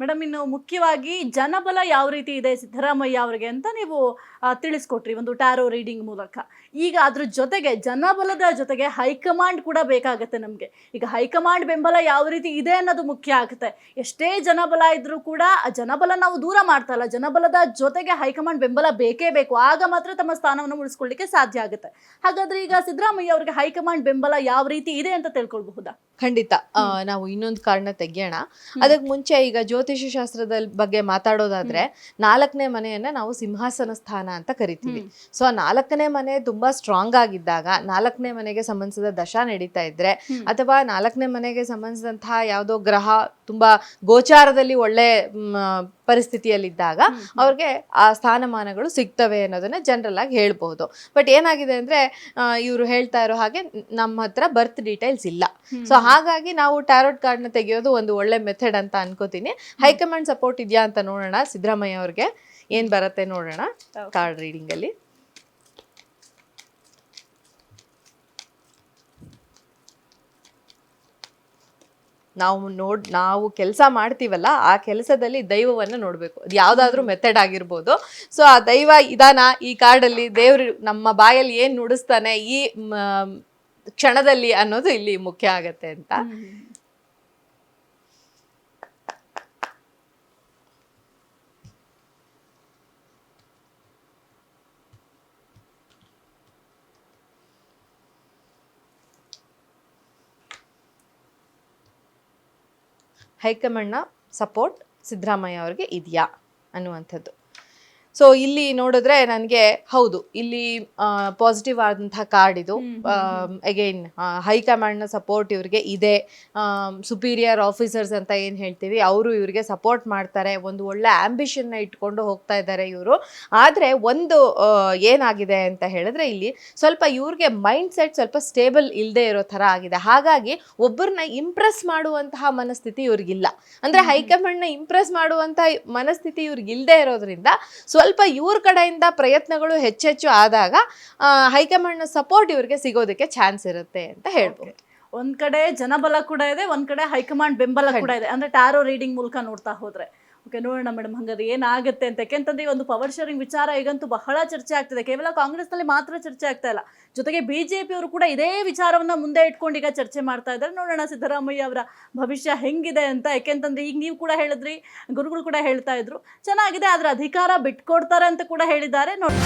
Madam ಇನ್ನು ಮುಖ್ಯವಾಗಿ ಜನಬಲ ಯಾವ ರೀತಿ ಇದೆ ಸಿದ್ದರಾಮಯ್ಯ ಅವರಿಗೆ ಅಂತ ನೀವು ತಿಳಿಸ್ಕೊಟ್ರಿ ಒಂದು ಟ್ಯಾರೋ ರೀಡಿಂಗ್ ಮೂಲಕ. ಈಗ ಅದ್ರ ಜೊತೆಗೆ ಜನಬಲದ ಜೊತೆಗೆ ಹೈಕಮಾಂಡ್ ಕೂಡ ಬೇಕಾಗುತ್ತೆ ನಮಗೆ. ಈಗ ಹೈಕಮಾಂಡ್ ಬೆಂಬಲ ಯಾವ ರೀತಿ ಇದೆ ಅನ್ನೋದು ಮುಖ್ಯ ಆಗುತ್ತೆ. ಎಷ್ಟೇ ಜನಬಲ ಇದ್ರೂ ಕೂಡ ಆ ಜನಬಲ ನಾವು ದೂರ ಮಾಡ್ತಾ ಇಲ್ಲ. ಜನಬಲದ ಜೊತೆಗೆ ಹೈಕಮಾಂಡ್ ಬೆಂಬಲ ಬೇಕೇ ಬೇಕು. ಆಗ ಮಾತ್ರ ತಮ್ಮ ಸ್ಥಾನವನ್ನು ಉಳಿಸ್ಕೊಳ್ಳಿಕ್ಕೆ ಸಾಧ್ಯ ಆಗುತ್ತೆ. ಹಾಗಾದ್ರೆ ಈಗ ಸಿದ್ದರಾಮಯ್ಯ ಅವರಿಗೆ ಹೈಕಮಾಂಡ್ ಬೆಂಬಲ ಯಾವ ರೀತಿ ಇದೆ ಅಂತ ತಿಳ್ಕೊಳ್ಬಹುದಾ? ಖಂಡಿತ. ನಾವು ಇನ್ನೊಂದು ಕಾರಣ ತೆಗೆಯೋಣ. ಅದಕ್ಕೆ ಮುಂಚೆ ಈಗ ಜ್ಯೋತಿಷ ಶಾಸ್ತ್ರದ ಬಗ್ಗೆ ಮಾತಾಡೋದಾದ್ರೆ ನಾಲ್ಕನೇ ಮನೆಯನ್ನ ನಾವು ಸಿಂಹಾಸನ ಸ್ಥಾನ ಅಂತ ಕರಿತೀವಿ. ಸೊ ಆ ನಾಲ್ಕನೇ ಮನೆ ತುಂಬಾ ಸ್ಟ್ರಾಂಗ್ ಆಗಿದ್ದಾಗ ನಾಲ್ಕನೇ ಮನೆಗೆ ಸಂಬಂಧಿಸಿದ ದಶಾ ನಡೀತಾ ಇದ್ರೆ ಅಥವಾ ನಾಲ್ಕನೇ ಮನೆಗೆ ಸಂಬಂಧಿಸಿದಂತಹ ಯಾವುದೋ ಗ್ರಹ ತುಂಬಾ ಗೋಚಾರದಲ್ಲಿ ಒಳ್ಳೆ ಪರಿಸ್ಥಿತಿಯಲ್ಲಿದ್ದಾಗ ಅವ್ರಿಗೆ ಆ ಸ್ಥಾನಮಾನಗಳು ಸಿಗ್ತವೆ ಅನ್ನೋದನ್ನ ಜನರಲ್ ಆಗಿ ಹೇಳ್ಬಹುದು. ಬಟ್ ಏನಾಗಿದೆ ಅಂದ್ರೆ ಇವರು ಹೇಳ್ತಾ ಇರೋ ಹಾಗೆ ನಮ್ಮ ಹತ್ರ ಬರ್ತ್ ಡೀಟೇಲ್ಸ್ ಇಲ್ಲ. ಸೊ ಹಾಗಾಗಿ ನಾವು ಟ್ಯಾರೋಟ್ ಕಾರ್ಡ್ನ ತೆಗೆಯೋದು ಒಂದು ಒಳ್ಳೆ ಮೆಥಡ್ ಅಂತ ಅನ್ಕೋತೀನಿ. ಹೈಕಮಾಂಡ್ ಸಪೋರ್ಟ್ ಇದೆಯಾ ಅಂತ ನೋಡೋಣ ಸಿದ್ದರಾಮಯ್ಯ ಅವ್ರಿಗೆ. ಏನ್ ಬರುತ್ತೆ ನೋಡೋಣ ಕಾರ್ಡ್ ರೀಡಿಂಗ್ ಅಲ್ಲಿ. ನಾವು ನೋಡ್ ನಾವು ಕೆಲಸ ಮಾಡ್ತೀವಲ್ಲ ಆ ಕೆಲಸದಲ್ಲಿ ದೈವವನ್ನ ನೋಡಬೇಕು. ಅದು ಯಾವುದಾದ್ರೂ ಮೆಥಡ್ ಆಗಿರ್ಬೋದು. ಸೊ ಆ ದೈವ ಇದಾನ? ಈ ಕಾರ್ಡಲ್ಲಿ ದೇವ್ರು ನಮ್ಮ ಬಾಯಲ್ಲಿ ಏನು ನುಡಿಸ್ತಾನೆ? ಈ ಕ್ಷಣದಲ್ಲಿ ಅನ್ನೋದು ಇಲ್ಲಿ ಮುಖ್ಯ ಆಗತ್ತೆ ಅಂತ. ಹೈಕಮಾಂಡ್ನ ಸಪೋರ್ಟ್ ಸಿದ್ದರಾಮಯ್ಯ ಅವ್ರಿಗೆ ಇದೆಯಾ ಅನ್ನುವಂಥದ್ದು. ಸೊ ಇಲ್ಲಿ ನೋಡಿದ್ರೆ ನನಗೆ ಹೌದು ಇಲ್ಲಿ ಪಾಸಿಟಿವ್ ಆದಂತಹ ಕಾರ್ಡ್ ಇದು. ಅಗೈನ್ ಹೈಕಮಾಂಡ್ನ ಸಪೋರ್ಟ್ ಇವ್ರಿಗೆ ಇದೆ. ಸುಪೀರಿಯರ್ ಆಫೀಸರ್ಸ್ ಅಂತ ಏನು ಹೇಳ್ತೀವಿ ಅವರು ಇವರಿಗೆ ಸಪೋರ್ಟ್ ಮಾಡ್ತಾರೆ. ಒಂದು ಒಳ್ಳೆ ಆಂಬಿಷನ್ನ ಇಟ್ಕೊಂಡು ಹೋಗ್ತಾ ಇದ್ದಾರೆ ಇವರು. ಆದರೆ ಒಂದು ಏನಾಗಿದೆ ಅಂತ ಹೇಳಿದ್ರೆ ಇಲ್ಲಿ ಸ್ವಲ್ಪ ಇವ್ರಿಗೆ ಮೈಂಡ್ ಸೆಟ್ ಸ್ವಲ್ಪ ಸ್ಟೇಬಲ್ ಇಲ್ಲದೆ ಇರೋ ಥರ ಆಗಿದೆ. ಹಾಗಾಗಿ ಒಬ್ಬರನ್ನ ಇಂಪ್ರೆಸ್ ಮಾಡುವಂತಹ ಮನಸ್ಥಿತಿ ಇವ್ರಿಗಿಲ್ಲ. ಅಂದ್ರೆ ಹೈಕಮಾಂಡ್ನ ಇಂಪ್ರೆಸ್ ಮಾಡುವಂತಹ ಮನಸ್ಥಿತಿ ಇವ್ರಿಗೆ ಇಲ್ಲದೆ ಇರೋದ್ರಿಂದ ಸ್ವಲ್ಪ ಇವ್ರ ಕಡೆಯಿಂದ ಪ್ರಯತ್ನಗಳು ಹೆಚ್ಚೆಚ್ಚು ಆದಾಗ ಆ, ಹೈಕಮಾಂಡ್ನ ಸಪೋರ್ಟ್ ಇವ್ರಿಗೆ ಸಿಗೋದಕ್ಕೆ ಚಾನ್ಸ್ ಇರುತ್ತೆ ಅಂತ ಹೇಳ್ಬೋದು. ಒಂದ್ ಕಡೆ ಜನಬಲ ಕೂಡ ಇದೆ ಒಂದ್ ಕಡೆ ಹೈಕಮಾಂಡ್ ಬೆಂಬಲ ಕೂಡ ಇದೆ. ಅಂದ್ರೆ ಟ್ಯಾರೋ ರೀಡಿಂಗ್ ಮೂಲಕ ನೋಡ್ತಾ ಹೋದ್ರೆ. ಓಕೆ, ನೋಡೋಣ ಮೇಡಮ್ ಹಂಗಾದ್ರೆ ಏನಾಗುತ್ತೆ ಅಂತ ಯಾಕೆಂತಂದ್ರೆ ಈ ಒಂದು ಪವರ್ ಶೇರಿಂಗ್ ವಿಚಾರ ಈಗಂತೂ ಬಹಳ ಚರ್ಚೆ ಆಗ್ತಿದೆ. ಕೇವಲ ಕಾಂಗ್ರೆಸ್ನಲ್ಲಿ ಮಾತ್ರ ಚರ್ಚೆ ಆಗ್ತಾ ಇಲ್ಲ. ಜೊತೆಗೆ ಬಿಜೆಪಿ ಅವರು ಕೂಡ ಇದೇ ವಿಚಾರವನ್ನ ಮುಂದೆ ಇಟ್ಕೊಂಡು ಈಗ ಚರ್ಚೆ ಮಾಡ್ತಾ ಇದ್ದಾರೆ. ನೋಡೋಣ ಸಿದ್ದರಾಮಯ್ಯ ಅವರ ಭವಿಷ್ಯ ಹೆಂಗಿದೆ ಅಂತ. ಯಾಕೆಂತಂದ್ರೆ ಈಗ ನೀವು ಕೂಡ ಹೇಳಿದ್ರಿ, ಗುರುಗಳು ಕೂಡ ಹೇಳ್ತಾ ಇದ್ರು. ಚೆನ್ನಾಗಿದೆ, ಆದ್ರೆ ಅಧಿಕಾರ ಬಿಟ್ಕೊಡ್ತಾರೆ ಅಂತ ಕೂಡ ಹೇಳಿದ್ದಾರೆ. ನೋಡಿ